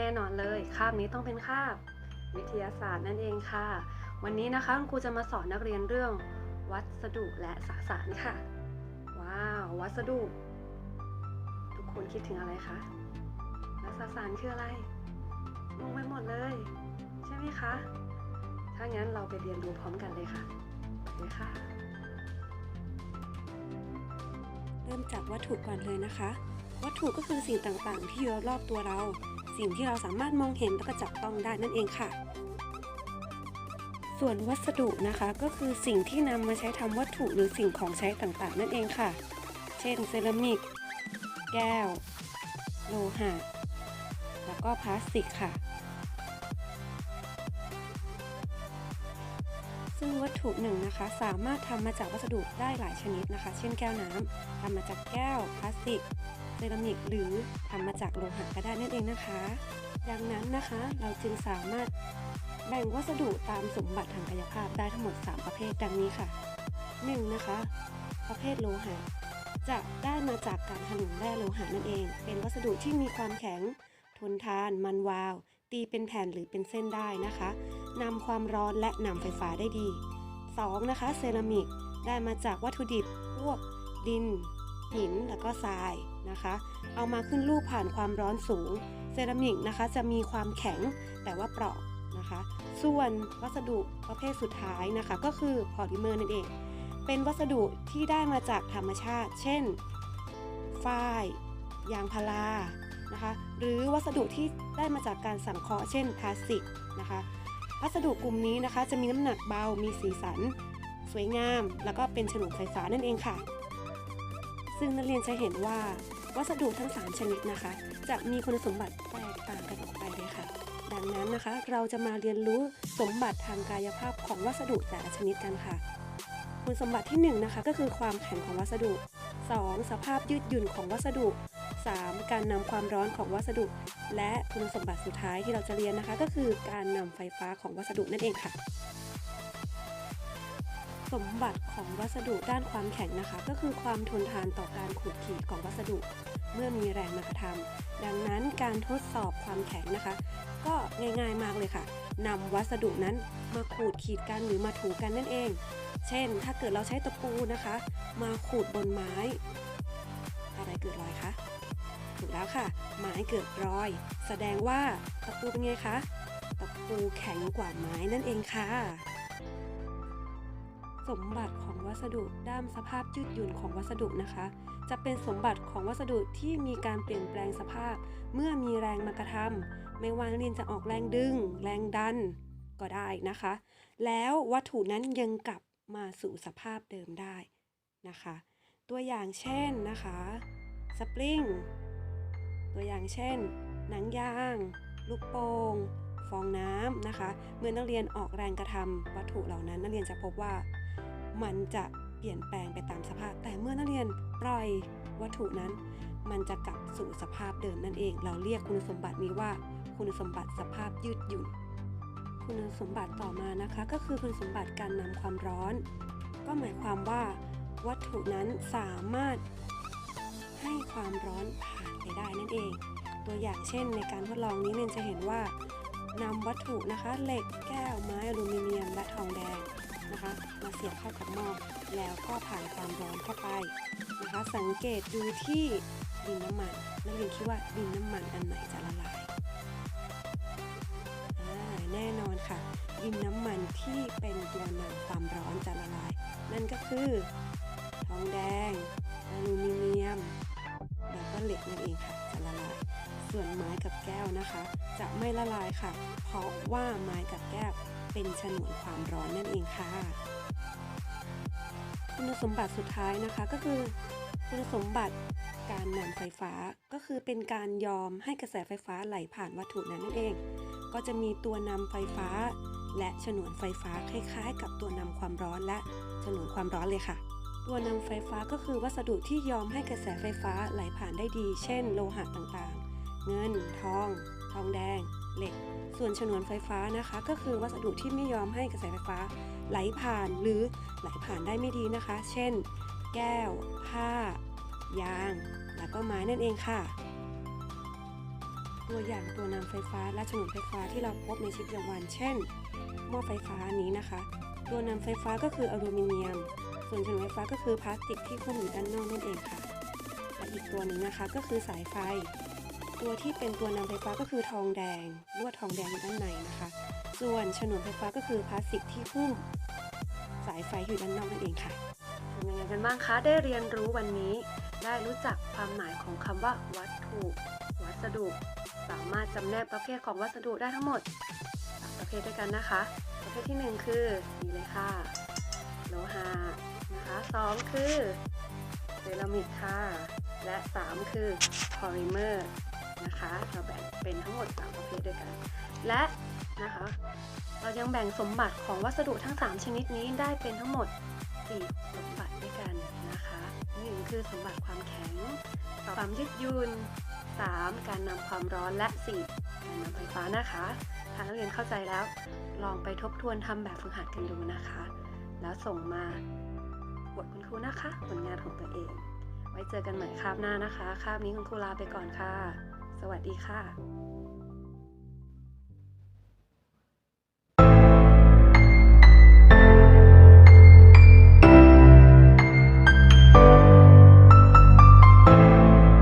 แน่นอนเลยคาบนี้ต้องเป็นคาบ วิทยาศาสตร์นั่นเองค่ะ วันนี้นะคะคุณครูจะมาสอนนักเรียนเรื่อง วัสดุและสสารค่ะ ว้าว วัสดุ ทุกคนคิดถึงอะไรคะและสสารคืออะไรงงไปหมดเลย ใช่ไหมคะ ถ้างั้นเราไปเรียนรู้พร้อมกันเลยค่ะไปเลยค่ะ เริ่มจากวัตถุก่อนเลยนะคะ วัตถุก็คือสิ่งต่างๆ ที่อยู่รอบตัวเรา สิ่งที่เราสามารถมองเห็นและก็จับต้องได้นั่นเองค่ะ ส่วนวัสดุนะคะก็คือสิ่งที่นำมาใช้ทำวัตถุหรือสิ่งของใช้ต่างๆ นั่นเองค่ะ เช่นเซรามิก แก้ว โลหะ แล้วก็พลาสติกค่ะซึ่งวัตถุหนึ่งนะคะสามารถทำมาจากวัสดุได้หลายชนิดนะคะ เช่นแก้วน้ำทำมาจากแก้วพลาสติก เซรามิกหรือทำมาจากโลหะก็ได้นั่นเองนะคะ ดังนั้นนะคะเราจึงสามารถแบ่งวัสดุตามสมบัติทางกายภาพได้ทั้งหมด 3 ประเภทดังนี้ค่ะ 1. นะคะ ประเภทโลหะ จะได้มาจากการถลุงแร่โลหะนั่นเอง เป็นวัสดุที่มีความแข็ง ทนทาน มันวาว ตีเป็นแผ่นหรือเป็นเส้นได้นะคะนำความร้อนและนำไฟฟ้าได้ดี 2. นะคะ เซรามิก ได้มาจากวัตถุดิบพวกดิน หินแล้วก็ทรายนะคะ เอามาขึ้นรูปผ่านความร้อนสูง เซรามิกนะคะจะมีความแข็งแต่ว่าเปราะนะคะ ส่วนวัสดุประเภทสุดท้ายนะคะ ก็คือพอลิเมอร์นั่นเอง เป็นวัสดุที่ได้มาจากธรรมชาติ เช่นฝ้ายยางพารานะคะหรือวัสดุที่ได้มาจากการสังเคราะห์เช่นพลาสติกนะคะวัสดุกลุ่มนี้นะคะจะมีน้ำหนักเบา มีสีสัน สวยงาม แล้วก็เป็นฉนวนไฟฟ้านั่นเองค่ะ ซึ่งนักเรียนจะเห็นว่าวัสดุทั้ง 3 ชนิดนะคะ จะมีคุณสมบัติแตกต่างกันออกไปเลยค่ะ ดังนั้นนะคะเราจะมาเรียนรู้สมบัติทางกายภาพของวัสดุแต่ละชนิดกันค่ะ คุณสมบัติที่1นนะคะก็คือความแข็งของวัสดุ 2. สภาพยืดหยุ่นของวัสดุ 3. การนำความร้อนของวัสดุ และคุณสมบัติสุดท้ายที่เราจะเรียนนะคะ ก็คือการนำไฟฟ้าของวัสดุนั่นเองค่ะ สมบัติของวัสดุด้านความแข็งนะคะ ก็คือความทนทานต่อการขูดขีดของวัสดุ เมื่อมีแรงมากระทำดังนั้นการทดสอบความแข็งนะคะ ก็ง่ายๆมากเลยค่ะนำวัสดุนั้นมาขูดขีดกันหรือมาถูกันนั่นเอง เช่น ถ้าเกิดเราใช้ตะปูนะคะ มาขูดบนไม้ อะไรเกิดรอยคะถูกแล้วค่ะ ไม้เกิดรอย แสดงว่าตะปูเป็นไงคะ ตะปูแข็งกว่าไม้นั่นเองค่ะ สมบัติของวัสดุด้านสภาพยืดหยุ่นของวัสดุนะคะ จะเป็นสมบัติของวัสดุที่มีการเปลี่ยนแปลงสภาพ เมื่อมีแรงมากระทำไม่ว่านักเรียนจะออกแรงดึง แรงดันก็ได้นะคะ แล้ววัตถุนั้นยังกลับมาสู่สภาพเดิมได้นะคะ ตัวอย่างเช่นนะคะสปริงตัวอย่างเช่น หนังยาง ลูกโป่งฟองน้ำนะคะ เมื่อนักเรียนออกแรงกระทำวัตถุเหล่านั้น นักเรียนจะพบว่า มันจะเปลี่ยนแปลงไปตามสภาพ แต่เมื่อนักเรียนปล่อยวัตถุนั้น มันจะกลับสู่สภาพเดิมนั่นเอง เราเรียกคุณสมบัตินี้ว่า คุณสมบัติสภาพยืดหยุ่น คุณสมบัติต่อมานะคะก็คือคุณสมบัติการนำความร้อน ก็หมายความว่าวัตถุนั้นสามารถให้ความร้อนผ่านไปได้นั่นเอง ตัวอย่างเช่นในการทดลองนี้เรนจะเห็นว่านำวัตถุนะคะเหล็ก แก้วไม้อลูมิเนียมและทองแดง นะคะมาเสียบเข้ากับหม้อแล้วก็ผ่านความร้อนเข้าไปนะคะสังเกตดูที่ดินน้ำมันนักเรียนคิดว่าดินน้ำมันอันไหนจะละลายแน่นอนค่ะ ดินน้ำมันที่เป็นตัวนำความร้อนจะละลาย นั่นก็คือ ทองแดงอลูมิเนียม แล้วก็เหล็กนั่นเองค่ะจะละลาย ส่วนไม้กับแก้วนะคะ จะไม่ละลายค่ะ เพราะว่าไม้กับแก้ว เป็นฉนวนความร้อนนั่นเองค่ะ คุณสมบัติสุดท้ายนะคะก็คือ คุณสมบัติการนำไฟฟ้าก็คือเป็นการยอมให้กระแสไฟฟ้าไหลผ่านวัตถุนั้นนั่นเอง ก็จะมีตัวนำไฟฟ้า และฉนวนไฟฟ้าคล้ายๆ กับตัวนำความร้อนและฉนวนความร้อนเลยค่ะ ตัวนำไฟฟ้าก็คือวัสดุที่ยอมให้กระแสไฟฟ้าไหลผ่านได้ดี เช่น โลหะต่างๆ เงิน ทอง ทองแดง เหล็ก ส่วนฉนวนไฟฟ้านะคะ ก็คือวัสดุที่ไม่ยอมให้กระแสไฟฟ้าไหลผ่านหรือไหลผ่านได้ไม่ดีนะคะ เช่น แก้ว ผ้า ยาง แล้วก็ไม้นั่นเองค่ะ ตัวอย่างตัวนำไฟฟ้าและฉนวนไฟฟ้าที่เราพบในชีวิตประจำวัน เช่น หม้อไฟฟ้านี้นะคะ ตัวนำไฟฟ้าก็คืออลูมิเนียม ส่วนฉนวนไฟฟ้าก็คือพลาสติกที่หุ้มอยู่ด้านนอกนั่นเองค่ะและอีกตัวหนึ่งนะคะก็คือสายไฟ ตัวที่เป็นตัวนำไฟฟ้าก็คือทองแดง ลวดทองแดงอยู่ด้านในนะคะ ส่วนฉนวนไฟฟ้าก็คือพลาสติกที่หุ้มสายไฟอยู่ด้านนอกนั่นเองค่ะเป็นยังไงกันบ้างคะได้เรียนรู้วันนี้ ได้รู้จักความหมายของคำว่า วัตถุ วัสดุ สามารถจำแนกประเภทของวัสดุได้ทั้งหมดประเภทด้วยกันนะคะ ประเภทที่หนึ่งคือนี่เลยค่ะโลหะนะคะสองคือเซรามิกค่ะและสามคือพอลิเมอร์ นะคะ เราแบ่งเป็นทั้งหมด 3 ประเภทด้วยกัน และนะคะ เรายังแบ่งสมบัติของวัสดุทั้ง 3 ชนิดนี้ได้เป็นทั้งหมด 4 สมบัติด้วยกันนะคะหนึ่งคือสมบัติความแข็งความยืดหยุ่น 3. การนำความร้อนและ 4. การนำไฟฟ้านะคะถ้านักเรียนเข้าใจแล้วลองไปทบทวนทำแบบฝึกหัดกันดูนะคะ แล้วส่งมาบทคุณครูนะคะ ผลงานของตัวเอง ไว้เจอกันใหม่คาบหน้านะคะ คาบนี้คุณครูลาไปก่อนค่ะ สวัสดีค่ะ